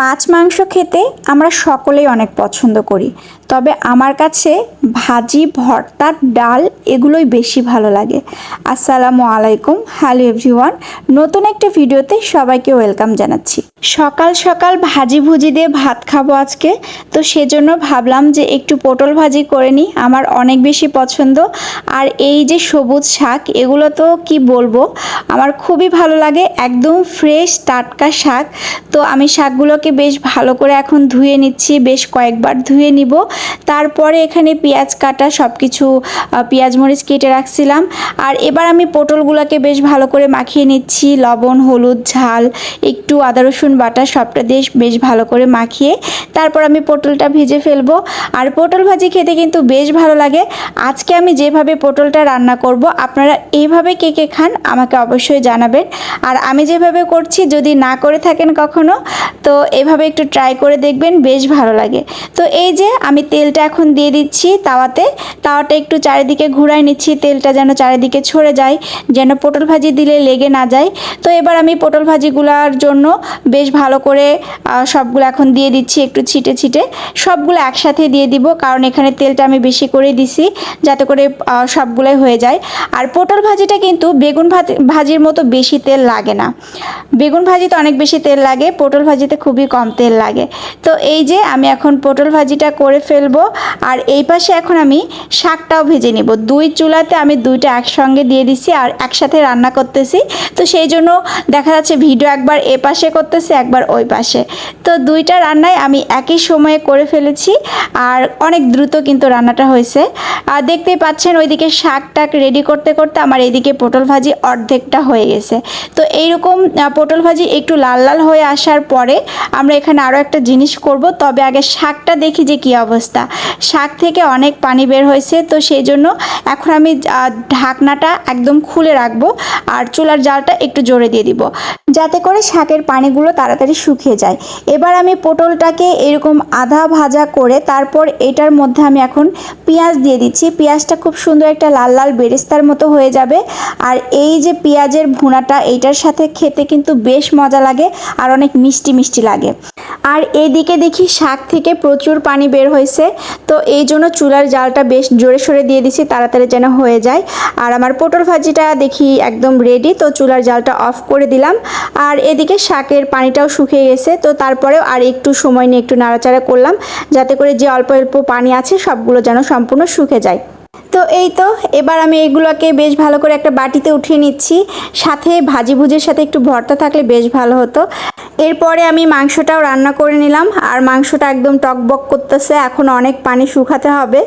মাছ মাংস খেতে আমরা সকলেই অনেক পছন্দ করি। তবে আমার কাছে ভাজি, ভর্তা, ডাল এগুলোই বেশি ভালো লাগে। আসসালামু আলাইকুম। হ্যালো এভরিওয়ান, নতুন একটা ভিডিওতে সবাইকে ওয়েলকাম জানাচ্ছি। সকাল সকাল ভাজি ভুজি দিয়ে ভাত খাব আজকে। তো সেজন্য ভাবলাম যে একটু পটল ভাজি করে নিই, আমার অনেক বেশি পছন্দ। আর এই যে সবুজ শাক, এগুলো তো কি বলব? আমার খুবই ভালো লাগে, একদম ফ্রেশ টাটকা শাক। তো আমি শাকগুলোকে বেশ ভালো করে এখন ধুয়ে নিচ্ছি, বেশ কয়েকবার ধুয়ে নিব। তারপরে এখানে পেঁয়াজ কাটা সব কিছু পেঁয়াজ মরিচ কেটে রাখছিলাম। আর এবার আমি পটলগুলোকে বেশ ভালো করে মাখিয়ে নিচ্ছি। লবণ, হলুদ, ঝাল, একটু আদা, রসুন বাটা সবটা দিয়ে বেশ ভালো করে মাখিয়ে তারপর আমি পটলটা ভেজে ফেলব। আর পটল ভাজি খেতে কিন্তু বেশ ভালো লাগে। আজকে আমি যেভাবে পটলটা রান্না করব, আপনারা এইভাবে কে কে খান আমাকে অবশ্যই জানাবেন। আর আমি যেভাবে করছি, যদি না করে থাকেন কখনো, তো এভাবে একটু ট্রাই করে দেখবেন, বেশ ভালো লাগে। তো এই যে আমি তেলটা এখন দিয়ে দিচ্ছি তাওয়াতে। তাওয়াটা একটু চারিদিকে ঘুরাই নিচ্ছি, তেলটা যেন চারিদিকে ছড়ে যায়, যেন পটল ভাজি দিলে লেগে না যায়। তো এবার আমি পটল ভাজিগুলোর জন্য বেশ ভালো করে সবগুলো এখন দিয়ে দিচ্ছি একটু ছিটে ছিটে সবগুলো একসাথে দিয়ে দিব, কারণ এখানে তেলটা আমি বেশি করে দিছি যাতে করে সবগুলোই হয়ে যায়। আর পটল ভাজিটা কিন্তু বেগুন ভাজি ভাজির মতো বেশি তেল লাগে না। বেগুন ভাজিতে অনেক বেশি তেল লাগে, পটল ভাজিতে খুবই কম তেল লাগে। তো এই যে আমি এখন পটল ভাজিটা করে ফেলব, আর এই পাশে এখন আমি শাকটাও ভেজে নিব। দুই চুলাতে আমি দুইটা একসঙ্গে দিয়ে দিচ্ছি আর একসাথে রান্না করতেছি। তো সেই জন্য দেখা যাচ্ছে ভিডিও একবার এ পাশে করতেছি, একবার ওই পাশে। তো দুইটা রান্নায় আমি একই সময়ে করে ফেলেছি আর অনেক দ্রুত কিন্তু রান্নাটা হয়েছে। আর দেখতেই পাচ্ছেন ওইদিকে শাক টাক রেডি করতে করতে আমার এইদিকে পটল ভাজি অর্ধেকটা হয়ে গেছে। তো এইরকম পটল ভাজি একটু লাল লাল হয়ে আসার পরে আমরা এখানে আরও একটা জিনিস করব। তবে আগে শাকটা দেখি যে কী অবস্থা। শাক থেকে অনেক পানি বের হয়েছে, তো সেই জন্য এখন আমি ঢাকনাটা একদম খুলে রাখব আর চুলার জালটা একটু জোরে দিয়ে দিব। যাতে করে শাকের পানিগুলো তাড়াতাড়ি শুকিয়ে যায়। এবার আমি পটলটাকে এরকম আধা ভাজা করে তারপর এটার মধ্যে আমি এখন পেঁয়াজ দিয়ে দিচ্ছি। পেঁয়াজটা খুব সুন্দর একটা লাল লাল বেরেস্তার মতো হয়ে যাবে। আর এই যে পেঁয়াজের ভুনাটা, এইটার সাথে খেতে কিন্তু বেশ মজা লাগে আর অনেক মিষ্টি মিষ্টি লাগে। আর এইদিকে দেখি শাক থেকে প্রচুর পানি বের হয়েছে। তো এই জন্য চুলার জালটা বেশ জোরে সোরে দিয়ে দিছি তাড়াতাড়ি যেন হয়ে যায়। আর আমার পটল ভাজিটা দেখি একদম রেডি তো চুলার জালটা অফ করে দিলাম। আর এদিকে শাকের পানিটাও শুকিয়ে গেছে, তো তারপরেও আর একটু সময় নিয়ে একটু নাড়াচাড়া করলাম, যাতে করে যে অল্প অল্প পানি আছে সবগুলো যেন সম্পূর্ণ শুকে যায়। তো এই তো, এবার আমি এগুলোকে বেশ ভালো করে একটা বাটিতে উঠিয়ে নিচ্ছি, সাথে ভাজি ভুজের সাথে একটু ভর্তা থাকলে বেশ ভালো হতো। এরপরে আমি মাংসটাও রান্না করে নিলাম। আর মাংসটা একদম টকবক করতেছে, এখন অনেক পানি শুকাতে হবে।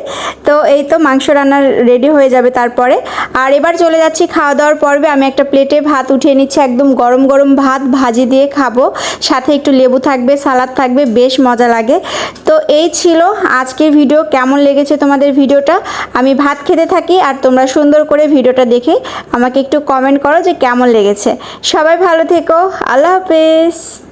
তো এই তো মাংস রান্না রেডি হয়ে যাবে তারপরে। আর এবার চলে যাচ্ছি খাওয়া দাওয়ার পর্বে। আমি একটা প্লেটে ভাত উঠিয়ে নিচ্ছি, একদম গরম গরম ভাত, ভাজি দিয়ে খাব। সাথে একটু লেবু থাকবে, সালাদ থাকবে, বেশ মজা লাগে। তো এই ছিল আজকের ভিডিও কেমন লেগেছে তোমাদের ভিডিওটা? আমি ভাত খেতে থাকি, আর তোমরা সুন্দর করে ভিডিওটা দেখে আমাকে একটু কমেন্ট করো যে কেমন লেগেছে। সবাই ভালো থেকো। আল্লাহ হাফেজ।